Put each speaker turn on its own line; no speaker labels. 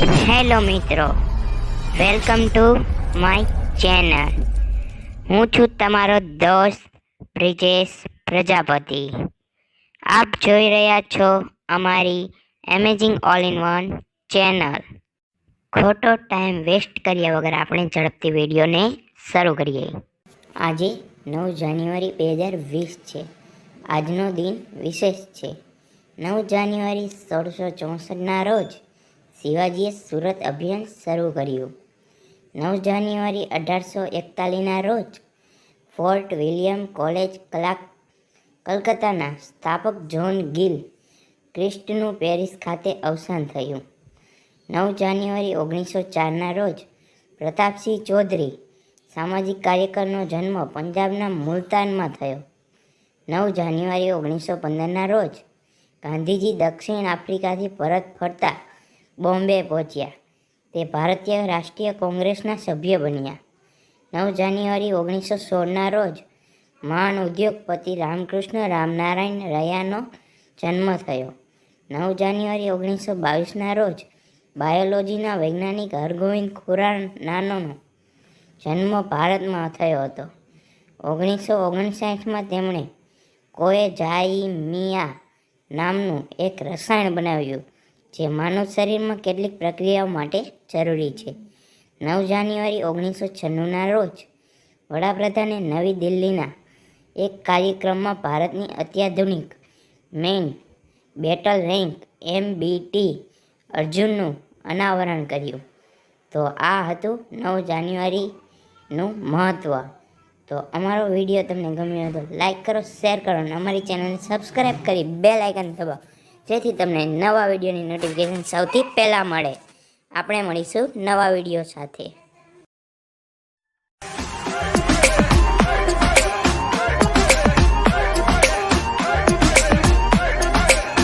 Hello મિત્રો welcome to my channel. હું છું તમારો દોસ્ત બ્રિજેશ પ્રજાપતિ. આપ જોઈ રહ્યા છો અમારી amazing all in one channel. ખોટો ટાઈમ વેસ્ટ કર્યા વગર આપણે ઝડપથી વિડીયોને શરૂ કરીએ. આજે નવ જાન્યુઆરી બે હજાર વીસ છે. આજનો દિન વિશેષ છે. નવ જાન્યુઆરી સોળસો ચોસઠના રોજ શિવાજીએ સુરત અભિયાન શરૂ કર્યું. નવ જાન્યુઆરી અઢારસો એકતાલીસના રોજ ફોર્ટ વિલિયમ કોલેજ કલાક કલકત્તાના સ્થાપક જ્હોન ગિલ ક્રિસ્ટનું પેરિસ ખાતે અવસાન થયું. નવ જાન્યુઆરી ઓગણીસો ચારના રોજ પ્રતાપસિંહ ચૌધરી સામાજિક કાર્યકરનો જન્મ પંજાબના મુલતાનમાં થયો. નવ જાન્યુઆરી ઓગણીસો પંદરના રોજ ગાંધીજી દક્ષિણ આફ્રિકાથી પરત ફરતા બોમ્બે પહોંચ્યા. તે ભારતીય રાષ્ટ્રીય કોંગ્રેસના સભ્ય બન્યા. નવ જાન્યુઆરી ઓગણીસો સોળના રોજ મહાન ઉદ્યોગપતિ રામકૃષ્ણ રામનારાયણ રયાનો જન્મ થયો. નવ જાન્યુઆરી ઓગણીસો બાવીસના રોજ બાયોલોજીના વૈજ્ઞાનિક હરગોવિંદ ખુરાનાનો જન્મ ભારતમાં થયો હતો. ઓગણીસો ઓગણસાઠમાં તેમણે કોએ જાઈ મિયા નામનું એક રસાયણ બનાવ્યું. જે માનવ શરીરમાં કેટલીક પ્રક્રિયાઓ માટે જરૂરી છે. નવ જાન્યુઆરી ઓગણીસો છન્નુંના રોજ વડાપ્રધાને નવી દિલ્હીના એક કાર્યક્રમમાં ભારતની અત્યાધુનિક મેઇન બેટલ રેન્ક એમબીટી અર્જુનનું અનાવરણ કર્યું. તો આ હતું નવ જાન્યુઆરીનું મહત્ત્વ તો અમારો વીડિયો તમને ગમ્યો હતો તો લાઈક કરો, શેર કરો અને અમારી ચેનલને સબસ્ક્રાઈબ કરી બે લાઇકન દબાવો. જેથી તમને નવા વિડીયોની નોટિફિકેશન સૌથી પહેલાં મળે. આપણે મળીશું નવા વીડિયો સાથે.